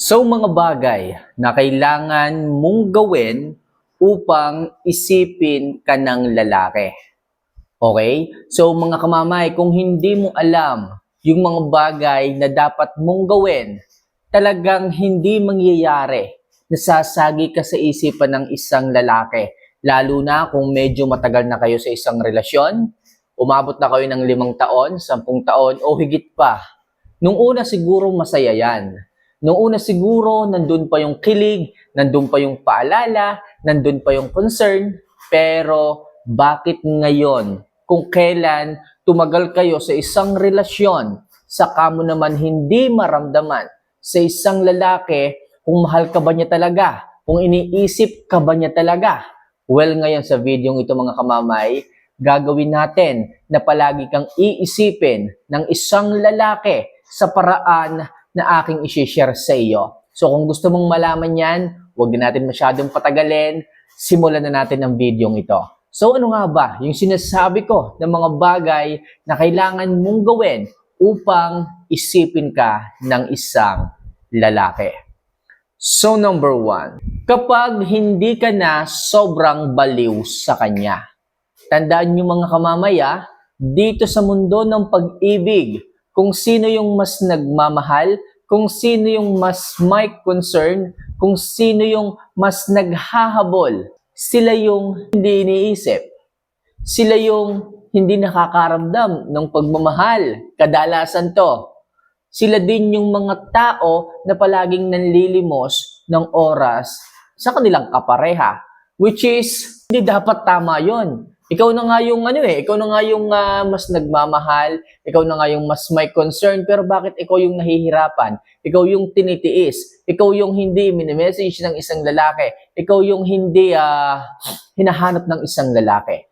So mga bagay na kailangan mong gawin upang isipin ka ng lalaki. Okay? So mga kamamay, kung hindi mo alam yung mga bagay na dapat mong gawin, talagang hindi mangyayari. Nasasagi ka sa isipan ng isang lalaki. Lalo na kung medyo matagal na kayo sa isang relasyon, umabot na kayo ng limang taon, sampung taon, o higit pa. Nung una siguro masaya yan. Nung una siguro, nandun pa yung kilig, nandun pa yung paalala, nandun pa yung concern. Pero bakit ngayon, kung kailan tumagal kayo sa isang relasyon, saka mo naman hindi maramdaman sa isang lalaki kung mahal ka ba niya talaga, kung iniisip ka ba niya talaga. Well, ngayon sa video ito mga kamamay, gagawin natin na palagi kang iisipin ng isang lalaki sa paraan na aking isi-share sa iyo. So kung gusto mong malaman yan, huwag na natin masyadong patagalin, simulan na natin ang video ito. So ano nga ba yung sinasabi ko ng mga bagay na kailangan mong gawin upang isipin ka ng isang lalaki? So number one, kapag hindi ka na sobrang baliw sa kanya. Tandaan niyo mga kamamaya, dito sa mundo ng pag-ibig, kung sino yung mas nagmamahal, kung sino yung mas may concern, kung sino yung mas naghahabol, sila yung hindi iniisip. Sila yung hindi nakakaramdam ng pagmamahal. Kadalasan to. Sila din yung mga tao na palaging nanlilimos ng oras sa kanilang kapareha. Which is, hindi dapat tama yon. Ikaw na nga yung ano eh, ikaw na nga yung ah, mas nagmamahal, ikaw na nga yung mas may concern, pero bakit ikaw yung nahihirapan? Ikaw yung tinitiis, ikaw yung hindi minimessage ng isang lalaki, ikaw yung hindi ah, hinahanap ng isang lalaki.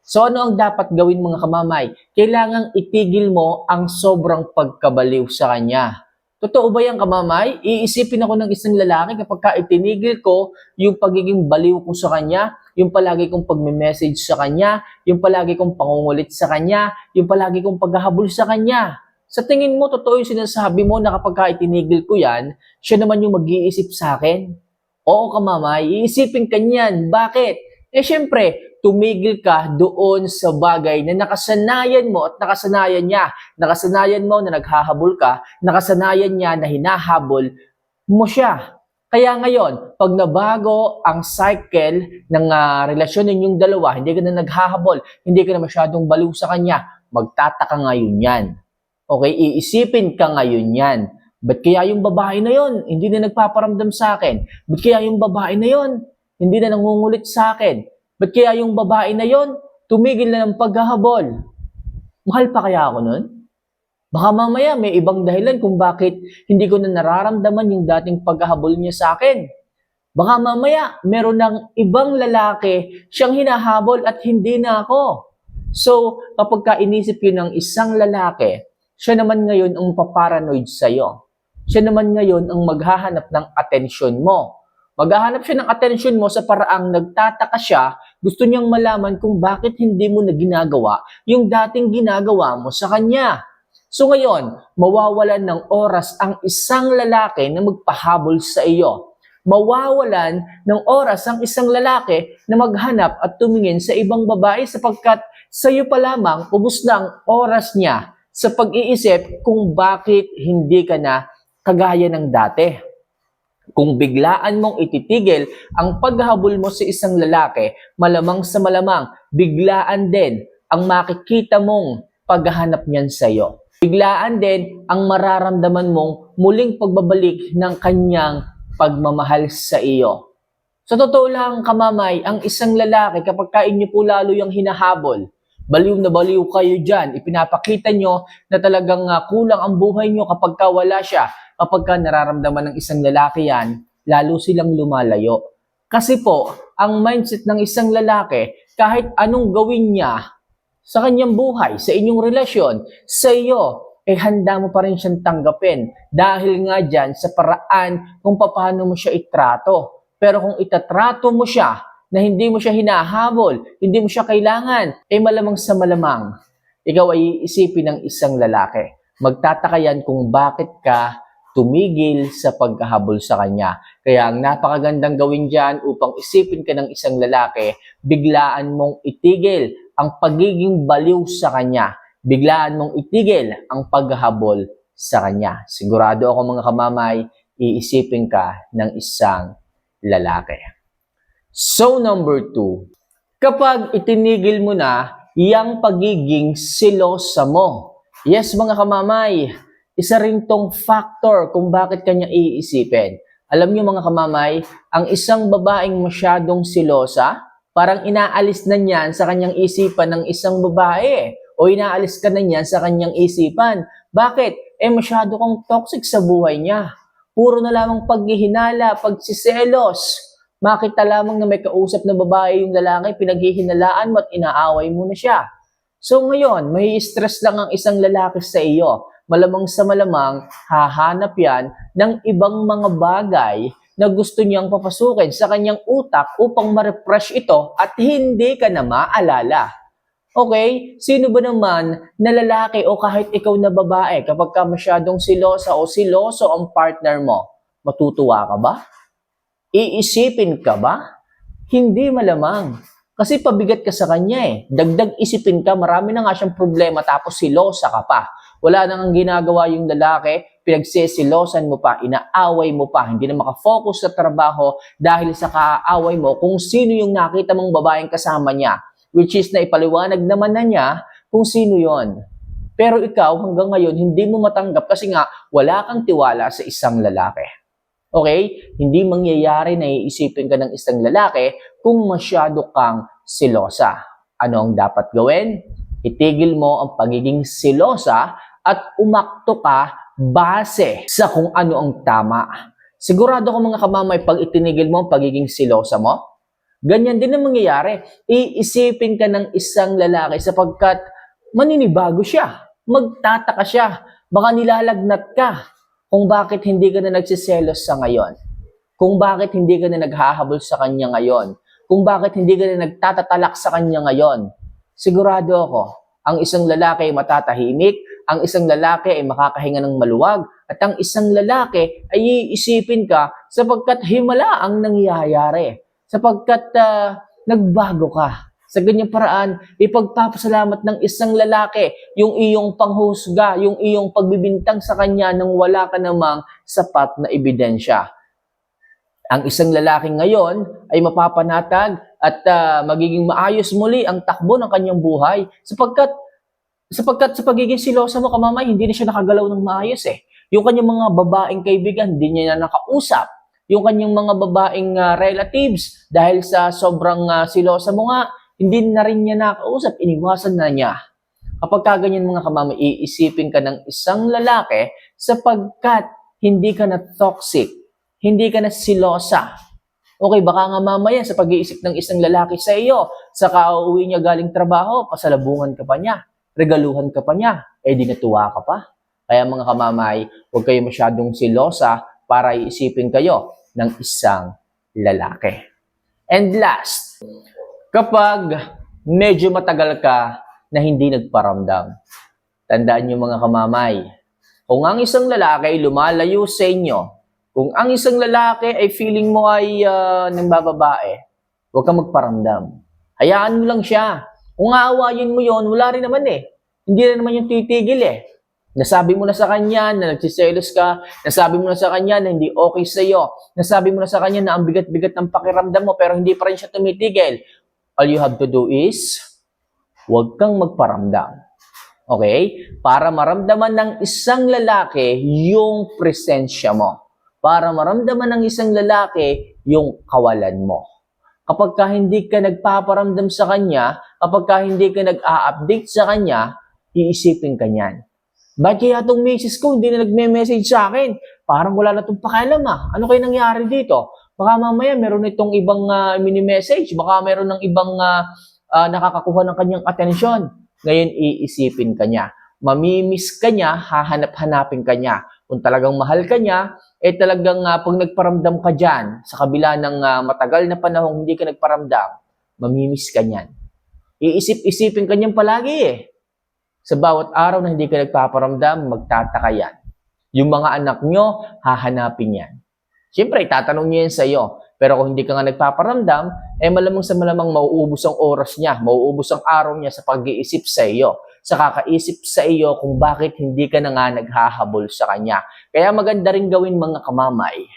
So ano ang dapat gawin mga kamamay? Kailangang itigil mo ang sobrang pagkabaliw sa kanya. Totoo ba yan kamamay? Iisipin ako ng isang lalaki kapag ka itinigil ko yung pagiging baliw ko sa kanya, yung palagi kong pagme-message sa kanya, yung palagi kong pangungulit sa kanya, yung palagi kong paghahabol sa kanya. Sa tingin mo, totoo yung sinasabi mo na kapag ka itinigil ko yan, siya naman yung mag-iisip sa akin? Oo kamamay, iisipin ka niyan. Bakit? Eh syempre, tumigil ka doon sa bagay na nakasanayan mo at nakasanayan niya. Nakasanayan mo na naghahabol ka, nakasanayan niya na hinahabol mo siya. Kaya ngayon, pag nabago ang cycle ng ah, relasyon ninyong dalawa, hindi ka na naghahabol, hindi ka na masyadong baliw sa kanya, magtataka ngayon yan. Okay, iisipin ka ngayon yan. Ba't kaya yung babae na yon hindi na nagpaparamdam sa akin? Ba't kaya yung babae na yon hindi na nangungulit sa akin? Ba't kaya yung babae na yon tumigil na ng paghahabol? Mahal pa kaya ako nun? Baka mamaya may ibang dahilan kung bakit hindi ko na nararamdaman yung dating paghahabol niya sa akin. Baka mamaya meron ng ibang lalaki siyang hinahabol at hindi na ako. So, kapag ka inisip yun ng isang lalaki, siya naman ngayon ang paparanoid sa'yo. Siya naman ngayon ang maghahanap ng atensyon mo. Maghahanap siya ng atensyon mo sa paraang nagtataka siya, gusto niyang malaman kung bakit hindi mo na ginagawa yung dating ginagawa mo sa kanya. So ngayon, mawawalan ng oras ang isang lalaki na magpahabol sa iyo. Mawawalan ng oras ang isang lalaki na maghanap at tumingin sa ibang babae sapagkat sa iyo pa lamang ubus na ang oras niya sa pag-iisip kung bakit hindi ka na kagaya ng dati. Kung biglaan mong ititigil ang paghabol mo sa isang lalaki, malamang sa malamang, biglaan din ang makikita mong paghahanap niyan sa iyo. Biglaan din ang mararamdaman mong muling pagbabalik ng kanyang pagmamahal sa iyo. Sa totoo lang, kamamay, ang isang lalaki kapag kain niyo po lalo yung hinahabol, baliw na baliw kayo dyan, ipinapakita nyo na talagang ah, kulang ang buhay nyo kapag ka wala siya, kapag ka nararamdaman ng isang lalaki yan, lalo silang lumalayo. Kasi po, ang mindset ng isang lalaki, kahit anong gawin niya sa kanyang buhay, sa inyong relasyon, sa iyo, eh handa mo pa rin siyang tanggapin dahil nga dyan sa paraan kung paano mo siya itrato. Pero kung itatrato mo siya na hindi mo siya hinahabol, hindi mo siya kailangan, eh malamang sa malamang, ikaw ay iisipin ng isang lalaki. Magtataka yan kung bakit ka tumigil sa pagkahabol sa kanya. Kaya ang napakagandang gawin dyan upang isipin ka ng isang lalaki, biglaan mong itigil ang pagiging baliw sa kanya. Biglaan mong itigil ang paghahabol sa kanya. Sigurado ako mga kamamay, iisipin ka ng isang lalaki. So number two, kapag itinigil mo na yung pagiging silosa mo. Yes mga kamamay, isa rin tong factor kung bakit kanya iisipin. Alam niyo mga kamamay, ang isang babaeng masyadong silosa, parang inaalis na niyan sa kanyang isipan ng isang babae o inaalis ka na niyan sa kanyang isipan. Bakit? Eh masyado kang toxic sa buhay niya. Puro na lamang paghihinala, pagsiselos. Makita lamang na may kausap na babae yung lalaki, pinaghihinalaan mo at inaaway mo na siya. So ngayon, may stress lang ang isang lalaki sa iyo. Malamang sa malamang, hahanap yan ng ibang mga bagay na gusto niyang papasukin sa kanyang utak upang ma-refresh ito at hindi ka na maalala. Okay? Sino ba naman na lalaki o kahit ikaw na babae kapag ka masyadong silosa o siloso ang partner mo, matutuwa ka ba? Iisipin ka ba? Hindi malamang. Kasi pabigat ka sa kanya eh. Dagdag isipin ka, marami na nga siyang problema tapos silosa ka pa. Wala nang ang ginagawa yung lalaki, pinagsisilosan mo pa, inaaway mo pa, hindi na makafocus sa trabaho dahil sa kaaway mo kung sino yung nakita mong babaeng kasama niya. Which is na ipaliwanag naman na niya kung sino yon. Pero ikaw hanggang ngayon hindi mo matanggap kasi nga wala kang tiwala sa isang lalaki. Okay? Hindi mangyayari na iisipin ka ng isang lalaki kung masyado kang silosa. Ano ang dapat gawin? Itigil mo ang pagiging silosa at umakto ka base sa kung ano ang tama. Sigurado ko mga kamamay, pag itinigil mo ang pagiging silosa mo, ganyan din ang mangyayari. Iisipin ka ng isang lalaki sapagkat maninibago siya. Magtataka siya. Baka nilalagnat ka kung bakit hindi ka na nagsiselos sa ngayon. Kung bakit hindi ka na naghahabol sa kanya ngayon. Kung bakit hindi ka na nagtatatalak sa kanya ngayon. Sigurado ako, ang isang lalaki ay matatahimik, ang isang lalaki ay makakahinga ng maluwag, at ang isang lalaki ay iisipin ka sapagkat himala ang nangyayari. Sapagkat ah, nagbago ka. Sa ganyang paraan, ipagpapasalamat ng isang lalaki yung iyong panghusga, yung iyong pagbibintang sa kanya nang wala ka namang sapat na ebidensya. Ang isang lalaki ngayon ay mapapanatag at ah, magiging maayos muli ang takbo ng kanyang buhay sapagkat sapagkat sa pagiging silosa mo kamamay, hindi na siya nakagalaw ng maayos eh. Yung kanyang mga babaeng kaibigan, hindi niya na nakausap. Yung kanyang mga babaeng ah, relatives, dahil sa sobrang ah, silosa mo nga, hindi na rin niya nakausap, iniwasan na niya. Kapag kaganyan mga kamamay, iisipin ka ng isang lalaki sapagkat hindi ka na toxic, hindi ka na silosa. Okay, baka nga mamaya sa pag-iisip ng isang lalaki sa iyo, sa kauwi niya galing trabaho, pasalabungan ka pa niya, regaluhan ka pa niya, eh di natuwa ka pa. Kaya mga kamamay, huwag kayo masyadong silosa para iisipin kayo ng isang lalaki. And last, kapag medyo matagal ka na hindi nagparamdam, tandaan niyo mga kamamay, kung ang isang lalaki ay lumalayo sa inyo, kung ang isang lalaki ay feeling mo ay uh, ng bababae, huwag kang magparamdam. Hayaan mo lang siya. Kung aawayin mo yon, wala rin naman eh. Hindi rin naman yung titigil eh. Nasabi mo na sa kanya na nagsiselos ka, nasabi mo na sa kanya na hindi okay sa iyo, nasabi mo na sa kanya na ang bigat-bigat ng pakiramdam mo pero hindi pa rin siya tumitigil. All you have to do is, huwag kang magparamdam. Okay? Para maramdaman ng isang lalaki yung presensya mo. Para maramdaman ng isang lalaki yung kawalan mo. Kapag ka hindi ka nagpaparamdam sa kanya, kapag ka hindi ka nag-a-update sa kanya, iisipin ka niyan. Ba't kaya itong misis ko hindi na nagme-message sa akin? Parang wala na itong pakialam ah. Ano kayo nangyari dito? Baka mamaya meron itong ibang uh, mini-message. Baka meron ng ibang uh, uh, nakakakuha ng kanyang atensyon. Ngayon, iisipin ka niya. Mamimiss ka niya, hahanap-hanapin ka niya. Kung talagang mahal ka niya, eh talagang uh, pag nagparamdam ka dyan, sa kabila ng uh, matagal na panahon hindi ka nagparamdam, mamimiss ka niyan. Iisip-isipin ka niyan palagi eh. Sa bawat araw na hindi ka nagpaparamdam, magtataka yan. Yung mga anak nyo, hahanapin yan. Siyempre, tatanong niya yan sa'yo. Pero kung hindi ka nga nagpaparamdam, eh malamang sa malamang mauubos ang oras niya, mauubos ang araw niya sa pag-iisip sa iyo, sa kakaisip sa iyo kung bakit hindi ka na nga naghahabol sa kanya. Kaya maganda rin gawin mga kamamay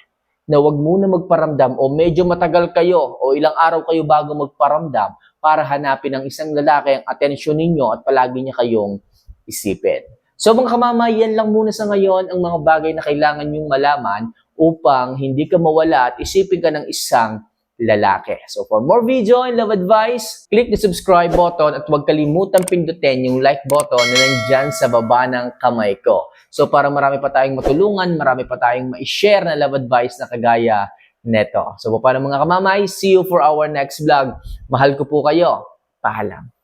na wag muna magparamdam o medyo matagal kayo o ilang araw kayo bago magparamdam para hanapin ng isang lalaki ang atensyon ninyo at palagi niya kayong isipin. So mga kamamay, yan lang muna sa ngayon ang mga bagay na kailangan nyong malaman upang hindi ka mawala at isipin ka ng isang lalaki. So for more video and love advice, click the subscribe button at huwag kalimutan pindutin yung like button na nandyan sa baba ng kamay ko. So para marami pa tayong matulungan, marami pa tayong ma-share na love advice na kagaya neto. So paano mga kamamay, see you for our next vlog. Mahal ko po kayo. Paalam.